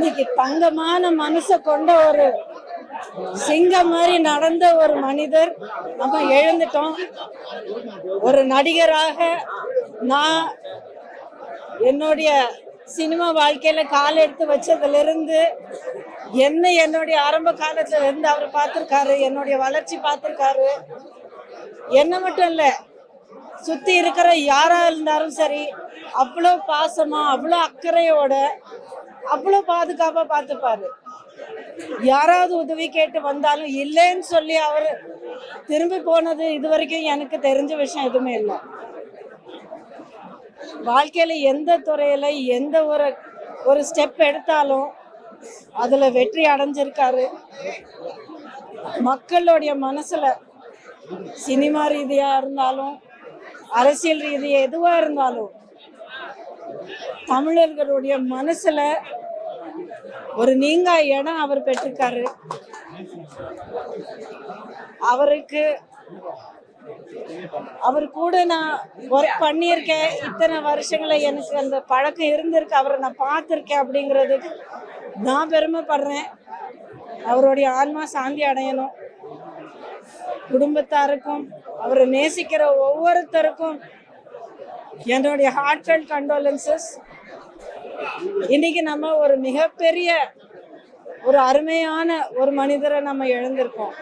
இன்னைக்கு தங்கமான மனசை கொண்ட ஒரு சிங்கம் மாதிரி நடந்த ஒரு மனிதர். நம்ம எழுந்துட்டோம். ஒரு நடிகராக நான் என்னுடைய சினிமா வாழ்க்கையில கால் எடுத்து வச்சதுல இருந்து என்ன என்னுடைய ஆரம்ப காலத்துல இருந்து அவர் பார்த்திருக்காரு என்னுடைய வளர்ச்சி பார்த்திருக்காரு. என்ன மட்டும் இல்ல சுத்தி இருக்கிற யாரா இருந்தாலும் சரி அவ்வளோ பாசமா அவ்வளோ அக்கறையோட அவ்வளோ பாதுகாப்பா பார்த்துப்பாரு. யாராவது உதவி கேட்டு வந்தாலும் இல்லைன்னு சொல்லி அவர் திரும்பி போனது இது வரைக்கும் எனக்கு தெரிஞ்ச விஷயம் எதுவுமே இல்லை. வாழ்க்கையில எந்த துறையில எந்த ஒரு ஒரு ஸ்டெப் எடுத்தாலும் அதுல வெற்றி அடைஞ்சிருக்காரு. மக்களுடைய மனசுல சினிமா ரீதியா இருந்தாலும் அரசியல் ரீதியா எதுவா இருந்தாலும் தமிழர்களுடைய மனசுல ஒரு நீங்கா இடம் அவர் பெற்றிருக்காரு. அவருக்கு அவர் கூட நான் ஒர்க் பண்ணியிருக்கேன். இத்தனை வருஷங்கள எனக்கு அந்த பழக்கம் இருந்திருக்கு. அவரை நான் பார்த்துருக்கேன் அப்படிங்கிறதுக்கு நான் பெருமைப்படுறேன். அவருடைய ஆன்மா சாந்தி அடையணும். குடும்பத்தாருக்கும் அவரை நேசிக்கிற ஒவ்வொருத்தருக்கும் என்னுடைய ஹார்ட்ஃபெல் கண்டோலன்சஸ் இன்றைக்கி நம்ம ஒரு மிகப்பெரிய ஒரு அருமையான ஒரு மனிதரை நம்ம எழுந்திருக்கோம்